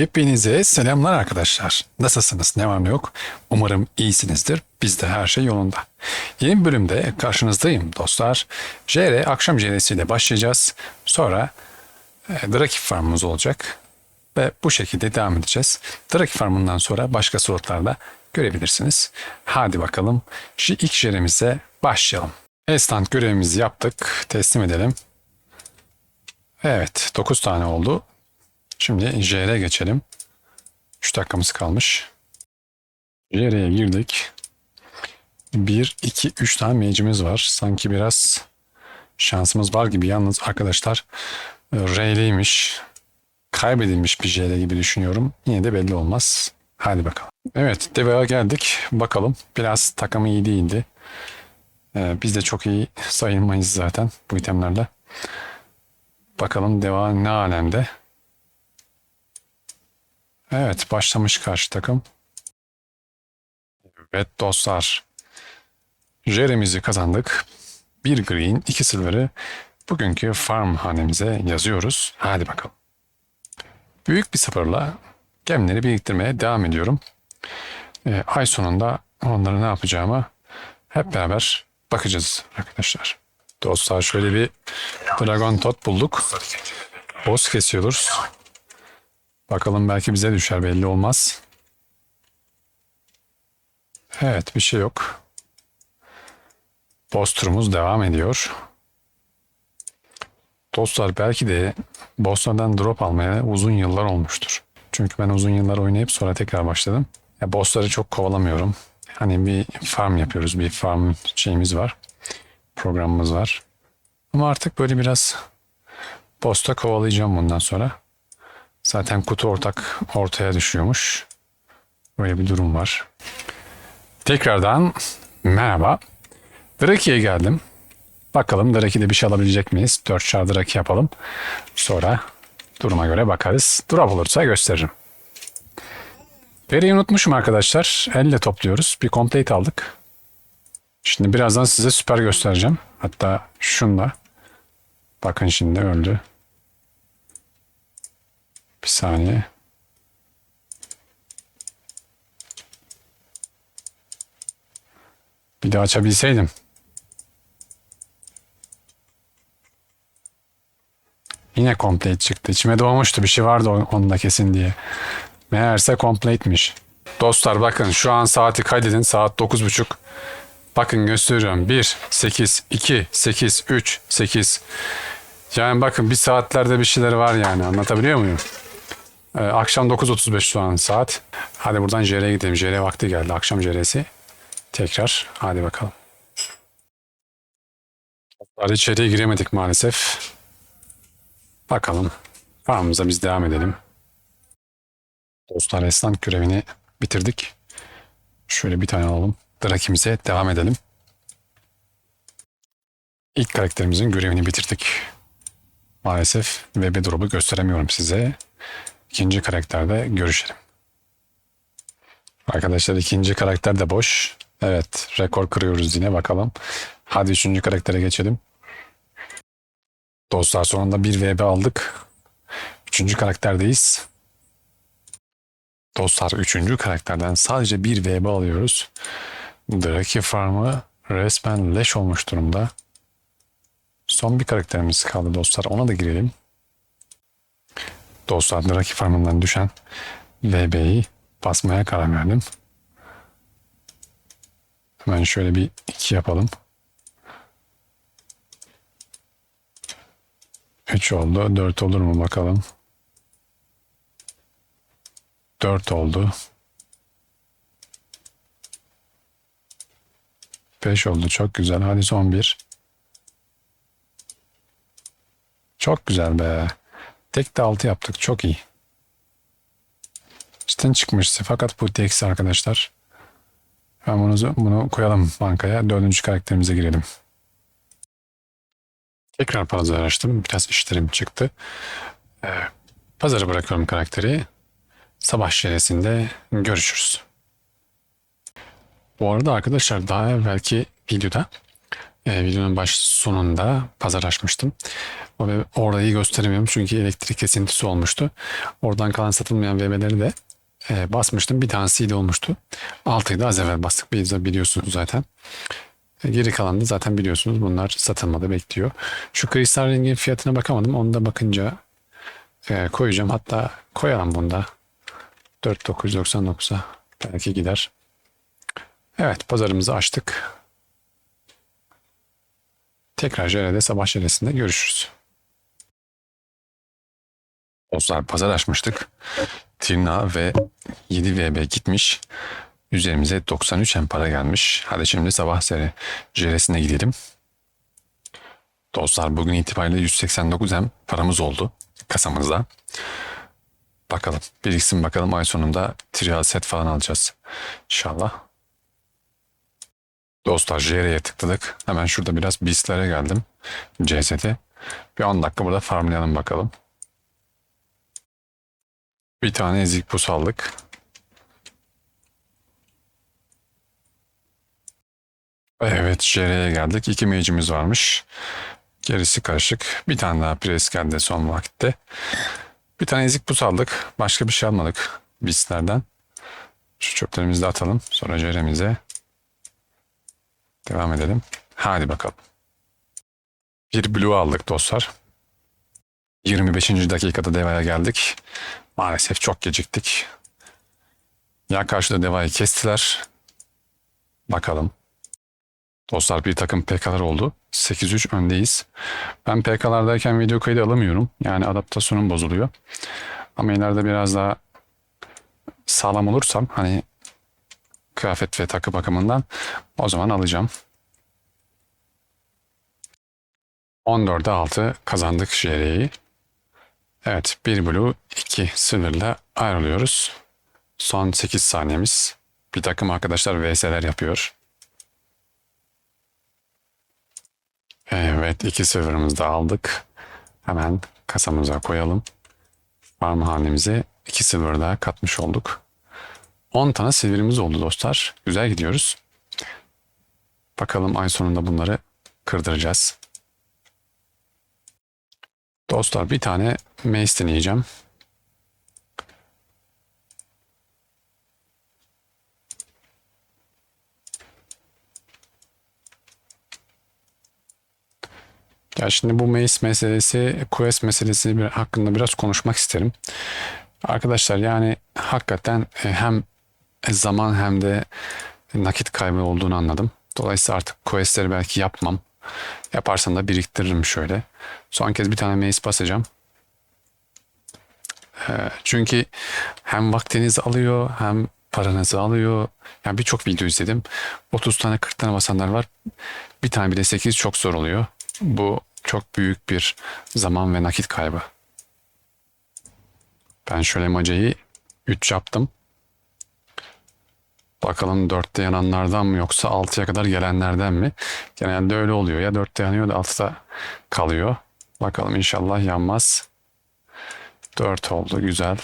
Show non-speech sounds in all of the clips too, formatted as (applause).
Hepinize selamlar arkadaşlar. Nasılsınız? Ne var ne yok? Umarım iyisinizdir. Bizde her şey yolunda. Yeni bölümde karşınızdayım dostlar. JR akşam JR'siyle başlayacağız. Sonra e, Draki Farm'ımız olacak. Ve bu şekilde devam edeceğiz. Draki Farm'ından sonra başka slotlarda görebilirsiniz. Hadi bakalım. Şu ilk JR'mize başlayalım. Estant görevimizi yaptık. Teslim edelim. Evet 9 tane oldu. Şimdi JR geçelim. 3 dakikamız kalmış. JR'ye girdik. 1, 2, 3 tane mage'imiz var. Sanki biraz şansımız var gibi. Yalnız arkadaşlar e, R'liymiş. Kaybedilmiş bir JR gibi düşünüyorum. Yine de belli olmaz. Hadi bakalım. Evet Deva'ya geldik. Bakalım. Biraz takımı iyi değildi. Ee, biz de çok iyi sayılmayız zaten bu itemlerle. Bakalım Deva ne alemde. Evet başlamış karşı takım. Evet dostlar. Jeremy'zi kazandık. Bir green, iki silver'ı bugünkü farm hanemize yazıyoruz. Hadi bakalım. Büyük bir sabırla gemleri biriktirmeye devam ediyorum. Ee, ay sonunda onları ne yapacağıma hep beraber bakacağız arkadaşlar. Dostlar şöyle bir Dragon Tot bulduk. Boss kesiyoruz. Bakalım belki bize düşer belli olmaz. Evet bir şey yok. Boss turumuz devam ediyor. Dostlar belki de bosslardan drop almaya uzun yıllar olmuştur. Çünkü ben uzun yıllar oynayıp sonra tekrar başladım. Ya bossları çok kovalamıyorum. Hani bir farm yapıyoruz. Bir farm şeyimiz var. Programımız var. Ama artık böyle biraz boss'ta kovalayacağım bundan sonra. Zaten kutu ortak ortaya düşüyormuş. Böyle bir durum var. Tekrardan merhaba. Draki'ye geldim. Bakalım Draki'de bir şey alabilecek miyiz? 4 şar Draki yapalım. Sonra duruma göre bakarız. Drop olursa gösteririm. Veriyi unutmuşum arkadaşlar. Elle topluyoruz. Bir complete aldık. Şimdi birazdan size süper göstereceğim. Hatta şunla. Bakın şimdi öldü. Bir saniye. Bir de açabilseydim. Yine complete çıktı. İçime doğmuştu bir şey vardı onda kesin diye. Meğerse complete'miş. Dostlar bakın şu an saati kaydedin. Saat 9.30. Bakın gösteriyorum. 1, 8, 2, 8, 3, 8. Yani bakın bir saatlerde bir şeyler var yani. Anlatabiliyor muyum? Ee, akşam 9.35 şu an saat. Hadi buradan JR'ye gidelim. JR vakti geldi. Akşam JR'si. Tekrar. Hadi bakalım. Hadi içeriye giremedik maalesef. Bakalım. Farmımıza biz devam edelim. Dostlar esnaf görevini bitirdik. Şöyle bir tane alalım. Drakimize devam edelim. İlk karakterimizin görevini bitirdik. Maalesef VB drop'u gösteremiyorum size. İkinci karakterde görüşelim. Arkadaşlar ikinci karakter de boş. Evet rekor kırıyoruz yine bakalım. Hadi üçüncü karaktere geçelim. Dostlar sonunda bir VB aldık. Üçüncü karakterdeyiz. Dostlar üçüncü karakterden sadece bir VB alıyoruz. Draki Farm'ı resmen leş olmuş durumda. Son bir karakterimiz kaldı dostlar. Ona da girelim. Dostlar Draki Farm'ından düşen VB'yi basmaya karar verdim. Hemen şöyle bir iki yapalım. 3 oldu. 4 olur mu bakalım. 4 oldu. 5 oldu. Çok güzel. Hadi son bir. Çok güzel be. Tek de 6 yaptık. Çok iyi. İşten çıkmıştı. Fakat bu TX arkadaşlar. Ben bunu, bunu koyalım bankaya. Dördüncü karakterimize girelim. Tekrar pazar açtım. Biraz işlerim çıktı. Ee, pazara bırakıyorum karakteri. Sabah şeresinde görüşürüz. Bu arada arkadaşlar daha evvelki videoda e, videonun baş sonunda pazar açmıştım. O ve orayı gösteremiyorum çünkü elektrik kesintisi olmuştu. Oradan kalan satılmayan VB'leri de e, basmıştım. Bir tanesiyle olmuştu. Altıyı da az evvel bastık. De biliyorsunuz zaten. E, geri kalan da zaten biliyorsunuz bunlar satılmada bekliyor. Şu kristal rengin fiyatına bakamadım. Onu da bakınca e, koyacağım. Hatta koyalım bunda. 4999'a belki gider. Evet pazarımızı açtık. Tekrar JR'de sabah JR'sinde görüşürüz. Dostlar pazar açmıştık. Tirna ve 7 VB gitmiş. Üzerimize 93 M para gelmiş. Hadi şimdi sabah seri JR'sine gidelim. Dostlar bugün itibariyle 189 M paramız oldu kasamızda. Bakalım biriksin bakalım ay sonunda trial set falan alacağız. İnşallah. Dostlar JR'ye tıkladık. Hemen şurada biraz BIST'lere geldim. CS'de. Bir 10 dakika burada farmlayalım bakalım. Bir tane ezik pus aldık. Evet JR'ye geldik. İki mage'imiz varmış. Gerisi karışık. Bir tane daha pres geldi son vakitte. Bir tane ezik pus aldık. Başka bir şey almadık BIST'lerden. Şu çöplerimizi de atalım. Sonra JR'mize Devam edelim. Hadi bakalım. Bir blue aldık dostlar. 25. dakikada devaya geldik. Maalesef çok geciktik. Ya karşıda devayı kestiler. Bakalım. Dostlar bir takım PK'lar oldu. 8-3 öndeyiz. Ben PK'lardayken video kaydı alamıyorum. Yani adaptasyonum bozuluyor. Ama ileride biraz daha sağlam olursam hani kıyafet ve takı bakımından o zaman alacağım. 14'e 6 kazandık JR'yi. Evet 1 blue 2 silver'la ayrılıyoruz. Son 8 saniyemiz. Bir takım arkadaşlar VS'ler yapıyor. Evet 2 silver'ımızı da aldık. Hemen kasamıza koyalım. Farm hanemize 2 silver daha katmış olduk. 10 tane silverimiz oldu dostlar. Güzel gidiyoruz. Bakalım ay sonunda bunları kırdıracağız. Dostlar bir tane mace deneyeceğim. Ya şimdi bu mace meselesi, quest meselesi hakkında biraz konuşmak isterim. Arkadaşlar yani hakikaten e, hem zaman hem de nakit kaybı olduğunu anladım. Dolayısıyla artık questleri belki yapmam. Yaparsam da biriktiririm şöyle. Son kez bir tane mace basacağım. Ee, çünkü hem vaktinizi alıyor hem paranızı alıyor. Yani birçok video izledim. 30 tane 40 tane basanlar var. Bir tane bile 8 çok zor oluyor. Bu çok büyük bir zaman ve nakit kaybı. Ben şöyle macayı 3 yaptım. Bakalım 4'te yananlardan mı yoksa 6'ya kadar gelenlerden mi? Genelde öyle oluyor. Ya 4'te yanıyor da 6'da kalıyor. Bakalım inşallah yanmaz. 4 oldu güzel.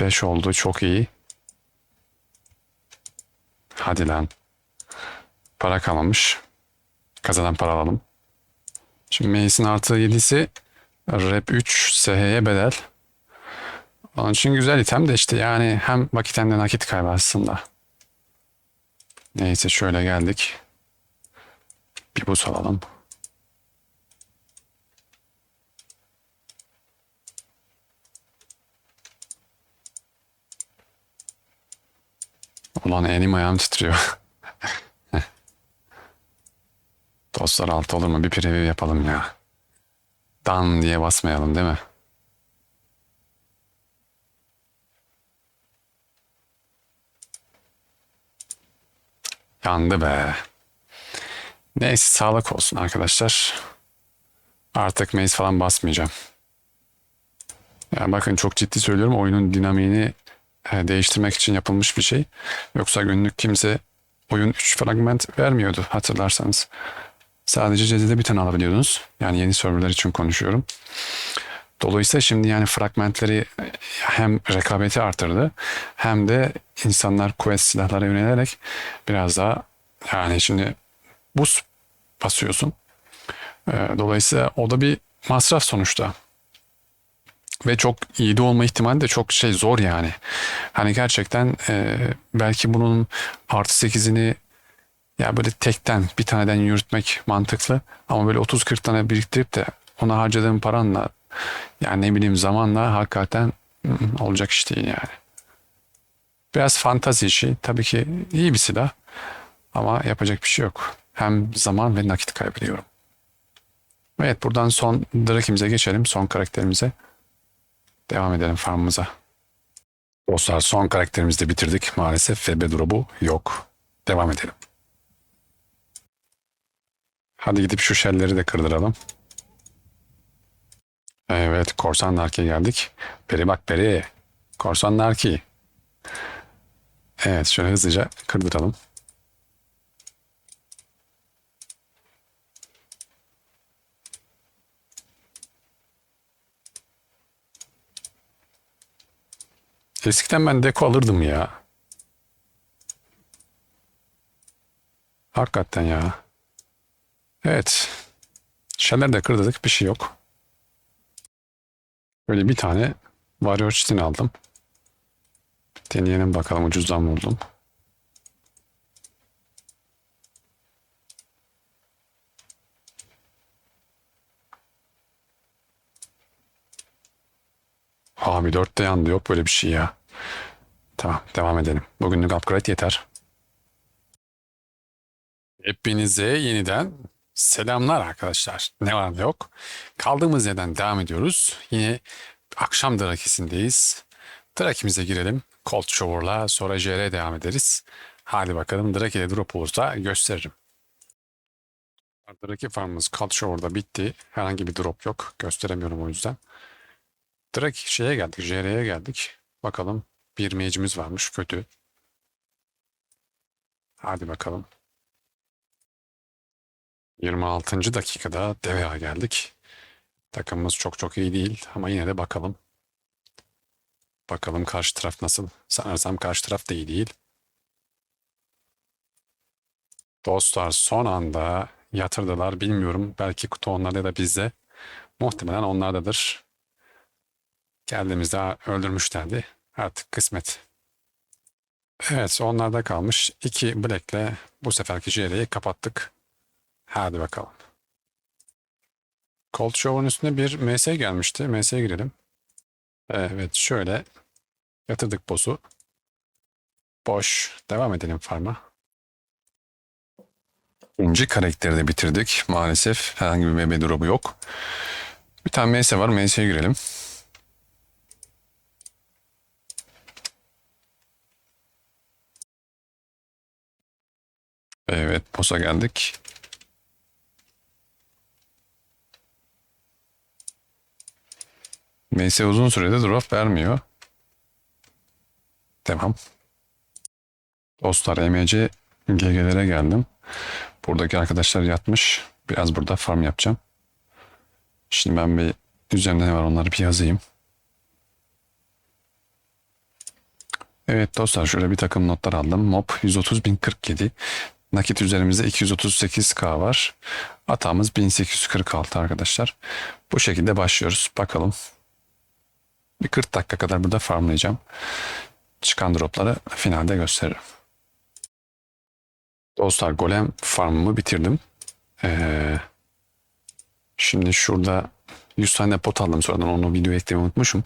Beş oldu çok iyi. Hadi lan. Para kalmamış. Kazadan para alalım. Şimdi Mace'in artı 7'si Rep 3 SH'ye bedel. Onun için güzel item de işte yani hem vakit hem de nakit kaybı aslında. Neyse şöyle geldik. Bir buz alalım. Ulan elim ayağım titriyor. (laughs) Dostlar altı olur mu? Bir preview yapalım ya. Dan diye basmayalım değil mi? Yandı be. Neyse sağlık olsun arkadaşlar. Artık maze falan basmayacağım. Yani bakın çok ciddi söylüyorum oyunun dinamiğini e, değiştirmek için yapılmış bir şey. Yoksa günlük kimse oyun 3 fragment vermiyordu hatırlarsanız. Sadece CZ'de bir tane alabiliyordunuz. Yani yeni serverler için konuşuyorum. Dolayısıyla şimdi yani fragmentleri hem rekabeti artırdı hem de insanlar quest silahlara yönelerek biraz daha yani şimdi buz basıyorsun. Ee, Dolayısıyla o da bir masraf sonuçta. Ve çok iyi de olma ihtimali de çok şey zor yani. Hani gerçekten e, belki bunun artı 8'ini ya böyle tekten bir taneden yürütmek mantıklı. Ama böyle 30-40 tane biriktirip de ona harcadığın paranla yani ne bileyim zamanla hakikaten hı, olacak iş değil yani. Biraz fantazi işi. Tabii ki iyi bir silah. Ama yapacak bir şey yok. Hem zaman ve nakit kaybediyorum. Evet buradan son Drake'imize geçelim. Son karakterimize. Devam edelim farmımıza. Dostlar son karakterimizi de bitirdik. Maalesef FB drop'u yok. Devam edelim. Hadi gidip şu şelleri de kırdıralım. Evet korsan narkiye geldik. Peri bak peri. Korsan narki. Evet şöyle hızlıca kırdıralım. Eskiden ben deko alırdım ya. Hakikaten ya. Evet. Şeller de kırdık. Bir şey yok. Böyle bir tane Warrior Chitin aldım. Deneyelim bakalım ucuzdan buldum. Abi dörtte yandı yok böyle bir şey ya. Tamam devam edelim. Bugünlük upgrade yeter. Hepinize yeniden selamlar arkadaşlar. Ne var ne yok. Kaldığımız yerden devam ediyoruz. Yine akşam drakisindeyiz. Drakimize girelim. Cold Shower'la sonra JR devam ederiz. Hadi bakalım Draki'de drop olursa gösteririm. Draki farmımız Cold Shower'da bitti. Herhangi bir drop yok. Gösteremiyorum o yüzden. Direkt şeye geldik, JR'ye geldik. Bakalım bir mage'imiz varmış, kötü. Hadi bakalım. 26. dakikada DVA geldik. Takımımız çok çok iyi değil ama yine de bakalım. Bakalım karşı taraf nasıl? Sanırsam karşı taraf da iyi değil. Dostlar son anda yatırdılar. Bilmiyorum. Belki kutu onlarda da bizde. Muhtemelen onlardadır. Geldiğimizde öldürmüşlerdi. Artık kısmet. Evet onlarda kalmış. İki Black'le bu seferki JR'yi kapattık. Hadi bakalım. Cold Show'un üstüne bir MS gelmişti. MS'ye girelim. Evet şöyle yatırdık boss'u. Boş. Devam edelim farma. İkinci karakteri de bitirdik. Maalesef herhangi bir meme drop'u yok. Bir tane MS var. MS'ye girelim. Evet, boss'a geldik. MS uzun sürede drop vermiyor. Devam. Dostlar MC GG'lere geldim. Buradaki arkadaşlar yatmış. Biraz burada farm yapacağım. Şimdi ben bir üzerinde ne var onları bir yazayım. Evet dostlar şöyle bir takım notlar aldım. Mob 130.047. Nakit üzerimizde 238k var. Atağımız 1846 arkadaşlar. Bu şekilde başlıyoruz. Bakalım. Bir 40 dakika kadar burada farmlayacağım. Çıkan dropları finalde gösteririm. Dostlar golem farmımı bitirdim. Ee, şimdi şurada 100 tane pot aldım sonradan onu video eklemeyi unutmuşum.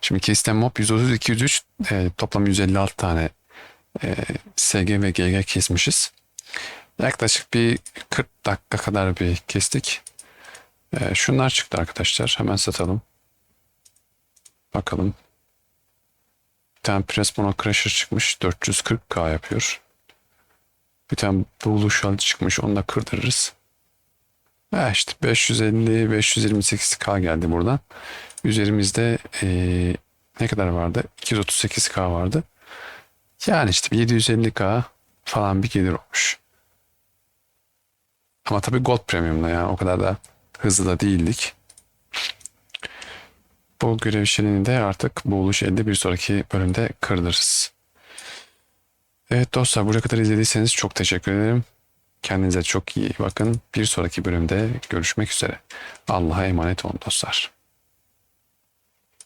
Şimdi kestem mob 130 203 e, toplam 156 tane e, SG ve GG kesmişiz. Yaklaşık bir 40 dakika kadar bir kestik. E, şunlar çıktı arkadaşlar. Hemen satalım. Bakalım. Bir tane Press Mono Crusher çıkmış. 440k yapıyor. Bir tane Bulu Shell çıkmış. Onu da kırdırırız. Ha işte 550-528k geldi buradan. Üzerimizde ee, ne kadar vardı? 238k vardı. Yani işte 750k falan bir gelir olmuş. Ama tabii Gold Premium'la yani o kadar da hızlı da değildik. Bu görev işlerini de artık bu uluş elde bir sonraki bölümde kırdırırız. Evet dostlar buraya kadar izlediyseniz çok teşekkür ederim. Kendinize çok iyi bakın. Bir sonraki bölümde görüşmek üzere. Allah'a emanet olun dostlar.